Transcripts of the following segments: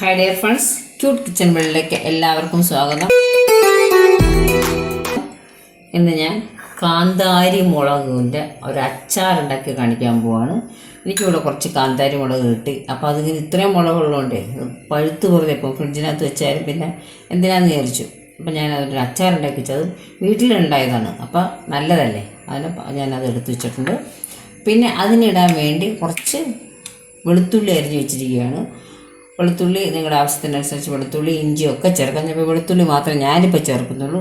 Hi dear friends cute kitchen വേൾഡിലേക്ക് എല്ലാവർക്കും സ്വാഗതം. ഇന്ന് ഞാൻ കാന്താരി മുളകിന്റെ ഒരു അച്ചാർ ഉണ്ടാക്കി കാണിക്കാൻ പോവാണ്. എനിക്കിവിടെ കുറച്ച് കാന്താരി മുളക് കിട്ടി. അപ്പോൾ അതിന് ഇത്രയും മുളകുള്ളതുകൊണ്ട് പഴുത്ത് വെറുതെ ഇപ്പം ഫ്രിഡ്ജിനകത്ത് വെച്ചാലും പിന്നെ എന്തിനാന്ന് വിചാരിച്ചു. അപ്പം ഞാൻ അതിന്റെ അച്ചാർ ഉണ്ടാക്കി വെച്ചത് വീട്ടിലുണ്ടായതാണ്. അപ്പോൾ നല്ലതല്ലേ? അതിന് ഞാനത് എടുത്ത് വെച്ചിട്ടുണ്ട്. പിന്നെ അതിനിടാൻ വേണ്ടി കുറച്ച് വെളുത്തുള്ളി അരിഞ്ഞ് വെച്ചിരിക്കുകയാണ്. വെളുത്തുള്ളി നിങ്ങളുടെ ആവശ്യത്തിനനുസരിച്ച് വെളുത്തുള്ളി ഇഞ്ചിയൊക്കെ ചേർക്കാം. ഞാൻ വെളുത്തുള്ളി മാത്രമേ ഞാനിപ്പോൾ ചേർക്കുന്നുള്ളൂ.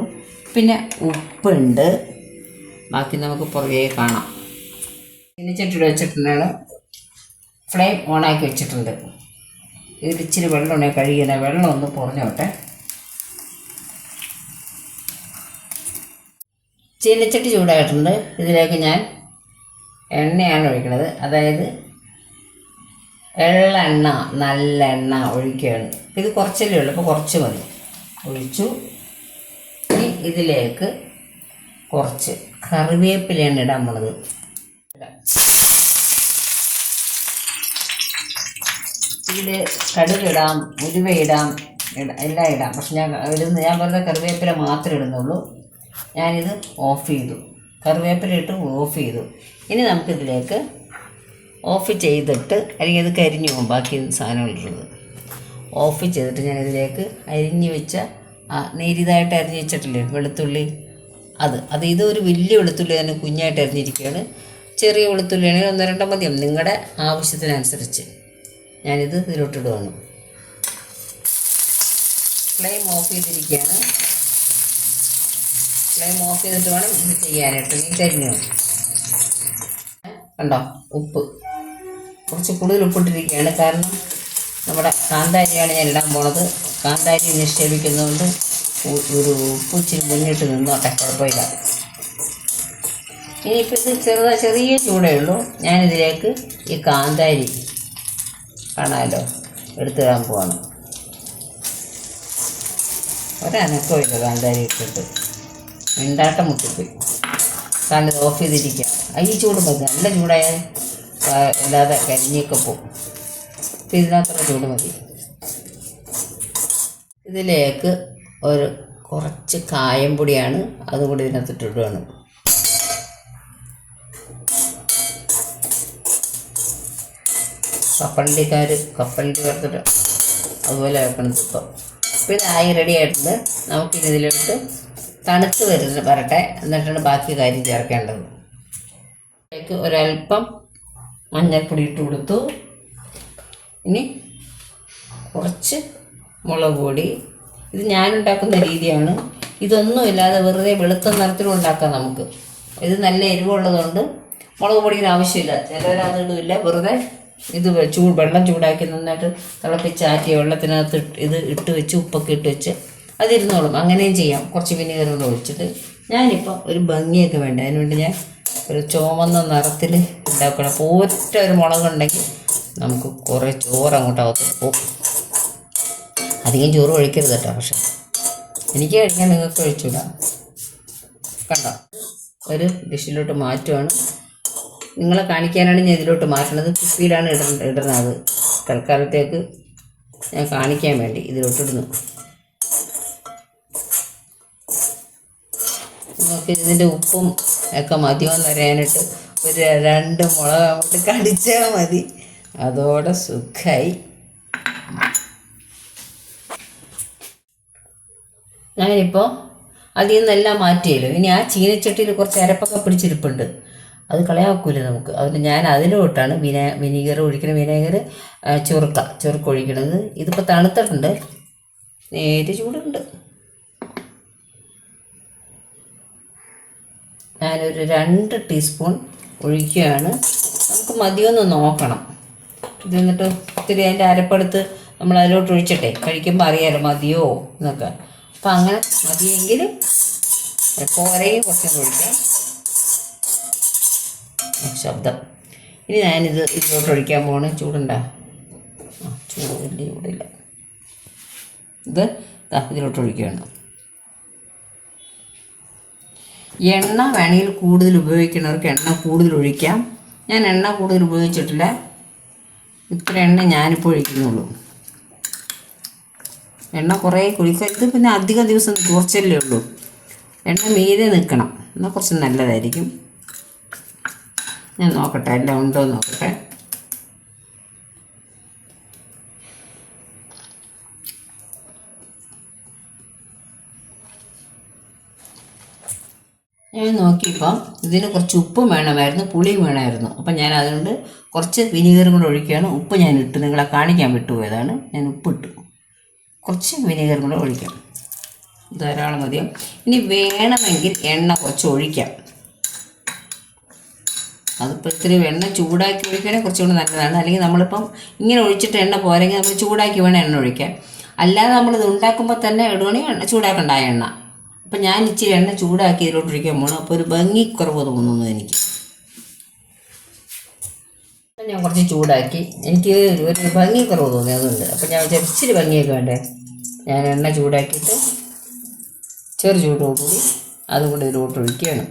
പിന്നെ ഉപ്പുണ്ട്. ബാക്കി നമുക്ക് പുറകെ കാണാം. ചീനിച്ചട്ടിയിൽ വെച്ചിട്ടുണ്ട് ഫ്ലെയിം ഓണാക്കി വെച്ചിട്ടുണ്ട്. ഇതിൽ ഇച്ചിരി വെള്ളം ഉണ്ടെങ്കിൽ കഴുകിയ വെള്ളം ഒന്ന് പുറഞ്ഞോട്ടെ ചീനച്ചട്ടി ചൂടായിട്ടുണ്ട്. ഇതിലേക്ക് ഞാൻ എണ്ണയാണ് ഒഴിക്കുന്നത്. അതായത് എള്ളെണ്ണ നല്ല എണ്ണ ഒഴിക്കുകയാണ്. ഇത് കുറച്ചല്ലേ ഉള്ളൂ അപ്പോൾ കുറച്ച് മതി. ഒഴിച്ചു. ഇനി ഇതിലേക്ക് കുറച്ച് കറിവേപ്പിലയാണ് ഇടാൻ പോണത്. ഇതിൽ കടുകിടാം ഉരുവയിടാം എല്ലാം ഇടാം. പക്ഷെ ഞാൻ ഇടുന്ന ഞാൻ വെറുതെ കറിവേപ്പില മാത്രമേ ഇടുന്നുള്ളൂ. ഞാനിത് ഓഫ് ചെയ്തു. കറിവേപ്പില ഇട്ട് ഓഫ് ചെയ്തു. ഇനി നമുക്കിതിലേക്ക് ഓഫ് ചെയ്തിട്ട് അല്ലെങ്കിൽ അത് കരിഞ്ഞു പോകും. ബാക്കി സാധനങ്ങളുള്ളത് ഓഫ് ചെയ്തിട്ട് ഞാൻ ഇതിലേക്ക് അരിഞ്ഞ് വെച്ച നേരിതായിട്ട് അരിഞ്ഞ് വെച്ചിട്ടില്ലേ? വെളുത്തുള്ളി. അത് അത് ഇതൊരു വലിയ വെളുത്തുള്ളി തന്നെ കുഞ്ഞായിട്ട് അരിഞ്ഞിരിക്കുകയാണ്. ചെറിയ വെളുത്തുള്ളി ആണെങ്കിൽ ഒന്നോ രണ്ടോ മതിയും നിങ്ങളുടെ ആവശ്യത്തിനനുസരിച്ച് ഞാനിത് ഇതിലോട്ടിടുവാണ്. ഫ്ലെയിം ഓഫ് ചെയ്തിരിക്കുകയാണ്. ഫ്ലെയിം ഓഫ് ചെയ്തിട്ട് വേണം ഇത് ചെയ്യാനായിട്ട്. ഈ കരിഞ്ഞു? കണ്ടോ? ഉപ്പ്. കുറച്ച് കൂടുതൽ ഉപ്പിട്ടിരിക്കുകയാണ് കാരണം നമ്മുടെ കാന്താരിയാണ് ഞാൻ ഇടാൻ പോണത്. കാന്താരി നിക്ഷേപിക്കുന്നതുകൊണ്ട് ഒരു ഉപ്പിച്ചിരി മുന്നിട്ട് നിന്നോട്ടെ കുഴപ്പമില്ല. ഇനിയിപ്പോൾ ഇത് ചെറുതാ ചെറിയ ചൂടേ ഉള്ളൂ. ഞാനിതിലേക്ക് ഈ കാന്താരി കാണാമല്ലോ എടുത്തിടാൻ പോവാണ്. ഒരനക്കവും കാന്താരി ഇട്ടിട്ട്. മിണ്ടാട്ടം മുട്ടിപ്പോയി. കാരണം ഇത് ഓഫ് ചെയ്തിരിക്കുക. ഈ ചൂട് മതി. നല്ല ചൂടായാൽ ഇല്ലാതെ കരിഞ്ഞൊക്കെ പോകും അപ്പം ഇതിനകത്തുള്ള ചൂട് മതി. ഇതിലേക്ക് ഒരു കുറച്ച് കായം പൊടിയാണ് അതും കൂടി ഇതിനകത്ത് ഇടുകയാണ് കപ്പലണ്ടിക്കാർ കപ്പലണ്ടി ചേർത്തിട്ട് അതുപോലെ വെക്കണം ഇപ്പോൾ അപ്പോൾ ഇതായി റെഡി ആയിട്ടുണ്ട്. നമുക്കിനി ഇതിലോട്ട് തണുത്ത് വരട്ടെ. എന്നിട്ടാണ് ബാക്കി കാര്യം ചേർക്കേണ്ടത്. ഒരല്പം മഞ്ഞൾപ്പൊടി ഇട്ട് കൊടുത്തു. ഇനി കുറച്ച് മുളക് പൊടി. ഇത് ഞാനുണ്ടാക്കുന്ന രീതിയാണ്. ഇതൊന്നും ഇല്ലാതെ വെറുതെ വെളുത്ത നിറത്തിലും ഉണ്ടാക്കാം നമുക്ക്. ഇത് നല്ല എരിവുള്ളതുകൊണ്ട് മുളക് പൊടിക്കുന്ന ആവശ്യമില്ല. ചിലരതിടുമില്ല വെറുതെ ഇത് ചൂട് വെള്ളം ചൂടാക്കി നന്നായിട്ട് തിളപ്പിച്ച് ആറ്റിയ വെള്ളത്തിനകത്ത് ഇത് ഇട്ട് വെച്ച് ഉപ്പൊക്കെ ഇട്ട് വെച്ച് അതിരുന്നോളും. അങ്ങനെയും ചെയ്യാം. കുറച്ച് വിനീഗർ കൂടെ ഒഴിച്ചിട്ട്. ഞാനിപ്പോൾ ഒരു ഭംഗിയൊക്കെ വേണ്ട? അതിനുവേണ്ടി ഞാൻ ഒരു ചുവന്ന നിറത്തിൽ ഉണ്ടാക്കണം. അപ്പോൾ ഒറ്റ ഒരു മുളകുണ്ടെങ്കിൽ നമുക്ക് കുറേ ചോറ് അങ്ങോട്ടകത്ത് പോകും. അധികം ചോറ് ഒഴിക്കരുത് കേട്ടോ പക്ഷെ. എനിക്ക് കഴിക്കാൻ നിങ്ങൾക്ക് ഒഴിച്ചുവിടാം. കണ്ടോ? ഒരു ഡിഷിലോട്ട് മാറ്റുവാണ്. നിങ്ങളെ കാണിക്കാനാണ് ഞാൻ ഇതിലോട്ട് മാറ്റുന്നത് കുപ്പിയിലാണ് ഇട ഇടുന്നത്. തൽക്കാലത്തേക്ക് ഞാൻ കാണിക്കാൻ വേണ്ടി ഇതിലോട്ട് നിങ്ങൾക്ക് ഇതിന്റെ ഉപ്പും ഒക്കെ മതിയോന്ന് അറിയാനായിട്ട് ഒരു രണ്ട് മുളക് അങ്ങോട്ട് കടിച്ചാൽ മതി. അതോടെ സുഖമായി ഞാനിപ്പോൾ അതിൽ നിന്നെല്ലാം മാറ്റിയല്ലോ. ഇനി ആ ചീനച്ചട്ടിയിൽ കുറച്ച് അരപ്പൊക്കെ പിടിച്ചിരിപ്പുണ്ട്. അത് കളയാക്കൂല്ലേ നമുക്ക്. അതുകൊണ്ട് ഞാൻ അതിലോട്ടാണ് വിനാ വിനീഗർ ഒഴിക്കണ വിനേഗർ ചുറുക്ക ചുറുക്ക. ഒഴിക്കണത് ഇതിപ്പോൾ തണുത്തിട്ടുണ്ട്. നേരെ ചൂടുണ്ട്. ഞാനൊരു രണ്ട് ടീസ്പൂൺ ഒഴിക്കുകയാണ്. നമുക്ക് മതിയൊന്ന് നോക്കണം. ഇത് എന്നിട്ട് ഇത്തിരി അതിന്റെ അരപ്പെടുത്ത് നമ്മൾ അതിലോട്ട് ഒഴിച്ചിട്ടെ. കഴിക്കുമ്പോൾ അറിയാലോ മതിയോ എന്നൊക്കെ. അപ്പം അങ്ങനെ മതിയെങ്കിൽ പോരെയും കുറച്ചും ഒഴിക്കാം. ശബ്ദം. ഇനി ഞാനിത് ഇതിലോട്ട് ഒഴിക്കാൻ പോകണം ചൂടുണ്ട? ആ ചൂട് വലിയ ചൂടില്ല. ഇത് ഇതിലോട്ട് ഒഴിക്കുകയാണ്. എണ്ണ വേണമെങ്കിൽ കൂടുതൽ ഉപയോഗിക്കുന്നവർക്ക് എണ്ണ കൂടുതൽ ഒഴിക്കാം. ഞാൻ എണ്ണ കൂടുതൽ ഉപയോഗിച്ചിട്ടില്ല. ഇത്ര എണ്ണ ഞാനിപ്പോൾ ഒഴിക്കുന്നുള്ളൂ. എണ്ണ കുറേ കുഴിക്കരുത് പിന്നെ അധികം ദിവസം കുറച്ചല്ലേ ഉള്ളൂ. എണ്ണ മീതെ നിൽക്കണം. എന്നാൽ കുറച്ച് നല്ലതായിരിക്കും. ഞാൻ നോക്കട്ടെ എല്ലാം ഉണ്ടോ നോക്കട്ടെ. ഞാൻ നോക്കിയപ്പം ഇതിന് കുറച്ച് ഉപ്പും വേണമായിരുന്നു പുളിയും വേണമായിരുന്നു. അപ്പം ഞാൻ അതുകൊണ്ട് കുറച്ച് വിനീഗറും കൂടെ ഒഴിക്കുകയാണ്. ഉപ്പ് ഞാൻ ഇട്ട്. നിങ്ങളെ കാണിക്കാൻ വിട്ടുപോയതാണ്. ഞാൻ ഉപ്പിട്ടു. കുറച്ച് വിനീഗറും കൂടെ ഒഴിക്കാം. ധാരാളം മതിയോ ഇനി വേണമെങ്കിൽ എണ്ണ കുറച്ച് ഒഴിക്കാം. അതിപ്പോൾ ഇത്തിരി എണ്ണ ചൂടാക്കി ഒഴിക്കുകയാണെങ്കിൽ കുറച്ചുകൂടി നല്ലതാണ്. അല്ലെങ്കിൽ നമ്മളിപ്പം ഇങ്ങനെ ഒഴിച്ചിട്ട് എണ്ണ പോരെങ്കിൽ നമ്മൾ ചൂടാക്കി വേണം എണ്ണ ഒഴിക്കാൻ. അല്ലാതെ നമ്മളിത് ഉണ്ടാക്കുമ്പോൾ തന്നെ ഇടുകയാണെങ്കിൽ എണ്ണ ചൂടാക്കണ്ട എണ്ണ. അപ്പം ഞാൻ ഇച്ചിരി എണ്ണ ചൂടാക്കി ഇതിലോട്ട് ഒഴിക്കാൻ പോകണം അപ്പോൾ ഒരു ഭംഗിക്കുറവ് തോന്നുന്നു എനിക്ക്. ഞാൻ കുറച്ച് ചൂടാക്കി. എനിക്ക് ഒരു ഭംഗിക്കുറവ് തോന്നി അതുകൊണ്ട്. അപ്പം ഞാൻ ഇച്ചിരി ഭംഗിയൊക്കെ വേണ്ടേ. ഞാൻ എണ്ണ ചൂടാക്കിയിട്ട് ചെറു ചൂടോടുകൂടി അതും കൂടി ഇതിലോട്ട് ഒഴിക്കുകയാണ്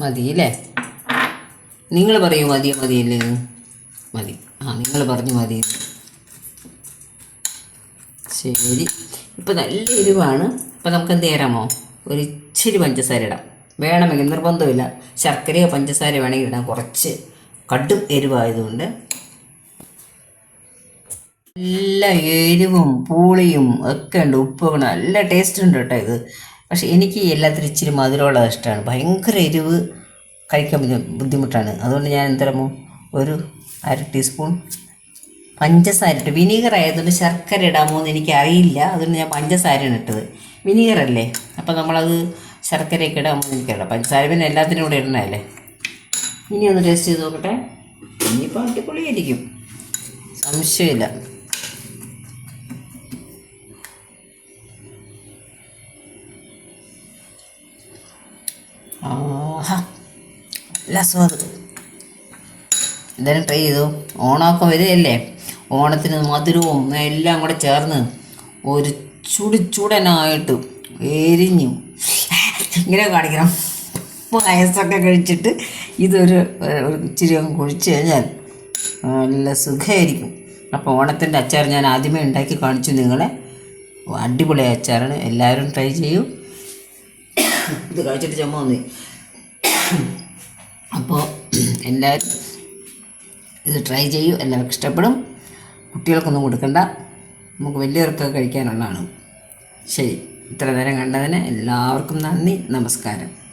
മതിയില്ലേ നിങ്ങൾ പറയൂ മതിയോ മതിയില്ലേ? മതി. ആ നിങ്ങൾ പറഞ്ഞു മതി. ശരി. ഇപ്പം നല്ല എരിവാണ്. ഇപ്പം നമുക്ക് എന്ത് ചെയ്യാമോ ഒരു ഇച്ചിരി പഞ്ചസാര ഇടാം. വേണമെങ്കിൽ നിർബന്ധമില്ല. ശർക്കരയോ പഞ്ചസാര വേണമെങ്കിൽ ഇടാം. കുറച്ച് കടും എരിവായതുകൊണ്ട്. നല്ല എരിവും പൂളിയും ഒക്കെ ഉണ്ട്. ഉപ്പൊക്കെ നല്ല ടേസ്റ്റ് ഉണ്ട് കേട്ടോ ഇത്. പക്ഷെ എനിക്ക് എല്ലാത്തിനും ഇച്ചിരി മധുരമുള്ളത് ഇഷ്ടമാണ്. ഭയങ്കര എരിവ് കഴിക്കാൻ ബുദ്ധിമുട്ടാണ്. അതുകൊണ്ട് ഞാൻ എന്തരമോ ഒരു അര ടീസ്പൂൺ പഞ്ചസാര ഇട്ട് വിനീഗർ ആയതുകൊണ്ട് ശർക്കര ഇടാമോ എന്ന് എനിക്ക് അറിയില്ല അതുകൊണ്ട് ഞാൻ പഞ്ചസാരയാണ് ഇട്ടത്. വിനീഗർ അല്ലേ? അപ്പം നമ്മളത് ശർക്കരയൊക്കെ ഇടാമോ എന്ന് എനിക്കറിയാം പഞ്ചസാര പിന്നെ എല്ലാത്തിനും കൂടെ ഇടണല്ലേ ഇനി ഒന്ന് ടേസ്റ്റ് ചെയ്ത് നോക്കട്ടെ. ഇനിയിപ്പോൾ അടിപൊളിയായിരിക്കും. സംശയമില്ല. ആഹാ നല്ല സ്വാദ്. എന്തായാലും ട്രൈ ചെയ്തു. ഓണമൊക്കെ വരികയല്ലേ? ഓണത്തിന് മധുരവും എല്ലാം കൂടെ ചേർന്ന് ഒരു ചുടി ചുടനായിട്ട് എരിഞ്ഞു ഇങ്ങനെ കാണിക്കണം. പായസമൊക്കെ കഴിച്ചിട്ട് ഇതൊരു ഇച്ചിരി കുഴിച്ച് കഴിഞ്ഞാൽ നല്ല സുഖമായിരിക്കും. അപ്പോൾ ഓണത്തിന്റെ അച്ചാർ ഞാൻ ആദ്യമേ ഉണ്ടാക്കി കാണിച്ചു നിങ്ങളെ. അടിപൊളി അച്ചാറാണ്. എല്ലാവരും ട്രൈ ചെയ്യൂ. ഇത് കഴിച്ചിട്ട് ചുമ വന്നു. അപ്പോൾ എല്ലാവരും ഇത് ട്രൈ ചെയ്യൂ. എല്ലാവർക്കും ഇഷ്ടപ്പെടും. കുട്ടികൾക്കൊന്നും കൊടുക്കണ്ട. നമുക്ക് വലിയവർക്കൊക്കെ കഴിക്കാനുള്ളതാണ്. ശരി. ഇത്ര നേരം കണ്ടതിന് എല്ലാവർക്കും നന്ദി. നമസ്കാരം.